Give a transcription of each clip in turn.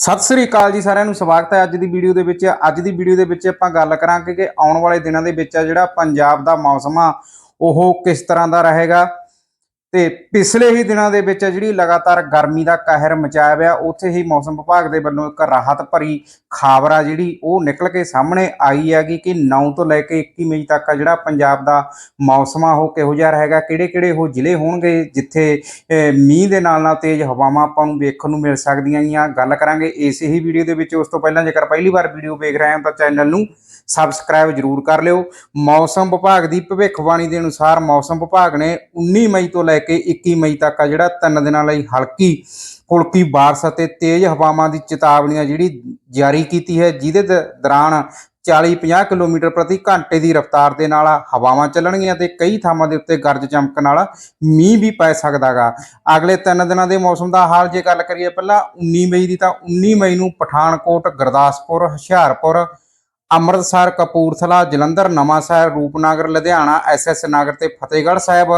ਸਤਿ ਸ੍ਰੀ ਅਕਾਲ ਜੀ ਸਾਰਿਆਂ ਨੂੰ, ਸਵਾਗਤ ਹੈ ਅੱਜ ਦੀ ਵੀਡੀਓ ਦੇ ਵਿੱਚ। ਅੱਜ ਦੀ ਵੀਡੀਓ ਦੇ ਵਿੱਚ ਆਪਾਂ ਗੱਲ ਕਰਾਂਗੇ ਕਿ ਆਉਣ ਵਾਲੇ ਦਿਨਾਂ ਦੇ ਵਿੱਚ ਆ ਜਿਹੜਾ ਪੰਜਾਬ ਦਾ ਮੌਸਮ ਆ, ਉਹ ਕਿਸ ਤਰ੍ਹਾਂ ਦਾ ਰਹੇਗਾ। ਤੇ ਪਿਛਲੇ ਹੀ ਦਿਨਾਂ ਦੇ ਵਿੱਚ ਜਿਹੜੀ ਲਗਾਤਾਰ ਗਰਮੀ ਦਾ ਕਹਿਰ ਮਚਾਇਆ ਹੋਇਆ, ਉੱਥੇ ਹੀ ਮੌਸਮ ਵਿਭਾਗ ਦੇ ਵੱਲੋਂ ਇੱਕ ਰਾਹਤ ਭਰੀ ਖਬਰ ਆ ਜਿਹੜੀ, ਉਹ ਨਿਕਲ ਕੇ ਸਾਹਮਣੇ ਆਈ ਹੈਗੀ ਕਿ 9 ਤੋਂ ਲੈ ਕੇ 21 ਮਈ ਤੱਕ ਆ ਜਿਹੜਾ ਪੰਜਾਬ ਦਾ ਮੌਸਮ ਆ, ਉਹ ਕਿਹੋ ਜਿਹਾ ਰਹੇਗਾ ਕਿਹੜੇ ਕਿਹੜੇ ਉਹ ਜ਼ਿਲ੍ਹੇ ਹੋਣਗੇ ਜਿੱਥੇ ਮੀਂਹ ਦੇ ਨਾਲ ਨਾਲ ਤੇਜ਼ ਹਵਾਵਾਂ ਆਪਾਂ ਨੂੰ ਵੇਖਣ ਨੂੰ ਮਿਲ ਸਕਦੀਆਂ ਗੀਆਂ। ਗੱਲ ਕਰਾਂਗੇ ਇਸੇ ਹੀ ਵੀਡੀਓ ਦੇ ਵਿੱਚ, ਉਸ ਤੋਂ ਪਹਿਲਾਂ ਜੇਕਰ ਪਹਿਲੀ ਵਾਰ ਵੀਡੀਓ ਵੇਖ ਰਹੇ ਹੋ ਤਾਂ ਚੈਨਲ ਨੂੰ ਸਬਸਕ੍ਰਾਈਬ ਜਰੂਰ ਕਰ ਲਿਓ। ਮੌਸਮ ਵਿਭਾਗ ਦੀ ਭਵਿੱਖਬਾਣੀ ਦੇ ਅਨੁਸਾਰ ਮੌਸਮ ਵਿਭਾਗ ਨੇ 19 ਮਈ ਤੋਂ ਲੈ ਕੇ 21 ਮਈ ਤੱਕ ਆ ਜਿਹੜਾ ਤਿੰਨ ਦਿਨਾਂ ਲਈ ਹਲਕੀ ਕੁਲਕੀ ਬਾਰਸ਼ ਅਤੇ ਤੇਜ਼ ਹਵਾਵਾਂ ਦੀ ਚੇਤਾਵਨੀਆਂ ਜਿਹੜੀ ਜਾਰੀ ਕੀਤੀ ਹੈ, ਜਿਹਦੇ ਦ- ਦੌਰਾਨ 40-50 ਕਿਲੋਮੀਟਰ ਪ੍ਰਤੀ ਘੰਟੇ ਦੀ ਰਫ਼ਤਾਰ ਦੇ ਨਾਲ ਹਵਾਵਾਂ ਚੱਲਣਗੀਆਂ ਤੇ ਕਈ ਥਾਵਾਂ ਦੇ ਉੱਤੇ ਗਰਜ ਚਮਕ ਨਾਲ ਮੀਂਹ ਵੀ ਪੈ ਸਕਦਾਗਾ। ਅਗਲੇ ਤਿੰਨ ਦਿਨਾਂ ਦੇ ਮੌਸਮ ਦਾ ਹਾਲ ਜੇ ਗੱਲ ਕਰੀਏ ਪਹਿਲਾਂ 19 ਮਈ ਦੀ ਤਾਂ 19 ਮਈ ਨੂੰ ਪਠਾਨਕੋਟ, ਗੁਰਦਾਸਪੁਰ, ਹੁਸ਼ਿਆਰਪੁਰ ਅੰਮ੍ਰਿਤਸਰ, ਕਪੂਰਥਲਾ, ਜਲੰਧਰ, ਨਵਾਂਸ਼ਹਿਰ, ਰੂਪਨਗਰ, ਲੁਧਿਆਣਾ ਐਸਐਸ ਨਗਰ ਤੇ ਫਤਿਹਗੜ੍ਹ ਸਾਹਿਬ,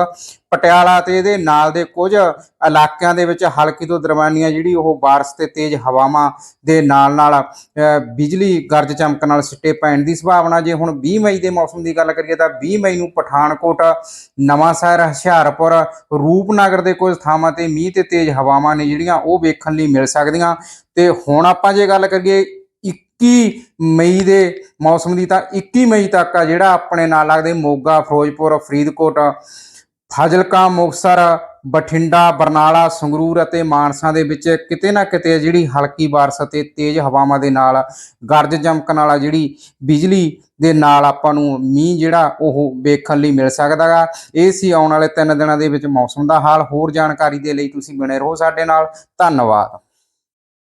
ਪਟਿਆਲਾ ਤੇ ਇਹਦੇ ਨਾਲ ਦੇ ਕੁਝ ਇਲਾਕਿਆਂ ਦੇ ਵਿੱਚ ਹਲਕੀ ਤੋਂ ਦਰਮਿਆਨੀਆਂ ਜਿਹੜੀ ਉਹ ਬਾਰਿਸ਼ ਤੇ ਤੇਜ਼ ਹਵਾਵਾਂ ਦੇ ਨਾਲ ਨਾਲ ਬਿਜਲੀ ਗਰਜ ਚਮਕ ਨਾਲ ਸਿੱਟੇ ਪੈਣ ਦੀ ਸੰਭਾਵਨਾ। ਜੇ ਹੁਣ 20 ਮਈ ਦੇ ਮੌਸਮ ਦੀ ਗੱਲ ਕਰੀਏ ਤਾਂ 20 ਮਈ ਨੂੰ ਪਠਾਨਕੋਟ, ਨਵਾਂਸ਼ਹਿਰ, ਹੁਸ਼ਿਆਰਪੁਰ, ਰੂਪਨਗਰ ਦੇ ਕੁਝ ਥਾਵਾਂ ਤੇ ਮੀਂਹ ਤੇ ਤੇਜ਼ ਹਵਾਵਾਂ ਨੇ ਜਿਹੜੀਆਂ ਉਹ ਵੇਖਣ ਲਈ ਮਿਲ ਸਕਦੀਆਂ। ਤੇ ਹੁਣ ਆਪਾਂ ਜੇ ਗੱਲ ਕਰੀਏ 21 ਮਈ ਦੇ ਮੌਸਮ ਦੀ ਤਾਂ 21 ਮਈ ਤੱਕ ਆ ਜਿਹੜਾ ਆਪਣੇ ਨਾਲ ਲੱਗਦੇ ਮੋਗਾ, ਫਿਰੋਜ਼ਪੁਰ, ਫਰੀਦਕੋਟ, ਫਾਜ਼ਿਲਕਾ, ਮੁਕਤਸਰ, ਬਠਿੰਡਾ, ਬਰਨਾਲਾ, ਸੰਗਰੂਰ ਅਤੇ ਮਾਨਸਾ ਦੇ ਵਿੱਚ ਕਿਤੇ ਨਾ ਕਿਤੇ ਜਿਹੜੀ ਹਲਕੀ ਬਾਰਿਸ਼ ਅਤੇ ਤੇਜ਼ ਹਵਾਵਾਂ ਦੇ ਨਾਲ, ਗਰਜ ਚਮਕਣ ਵਾਲਾ ਜਿਹੜੀ ਬਿਜਲੀ ਦੇ ਨਾਲ ਆਪਾਂ ਨੂੰ ਮੀਂਹ ਜਿਹੜਾ ਉਹ ਵੇਖਣ ਲਈ ਮਿਲ ਸਕਦਾਗਾ ਇਹ ਸੀ ਆਉਣ ਵਾਲੇ 3 ਦਿਨਾਂ ਦੇ ਵਿੱਚ ਮੌਸਮ ਦਾ ਹਾਲ। ਹੋਰ ਜਾਣਕਾਰੀ ਦੇ ਲਈ ਤੁਸੀਂ ਬਣੇ ਰਹੋ ਸਾਡੇ ਨਾਲ। ਧੰਨਵਾਦ।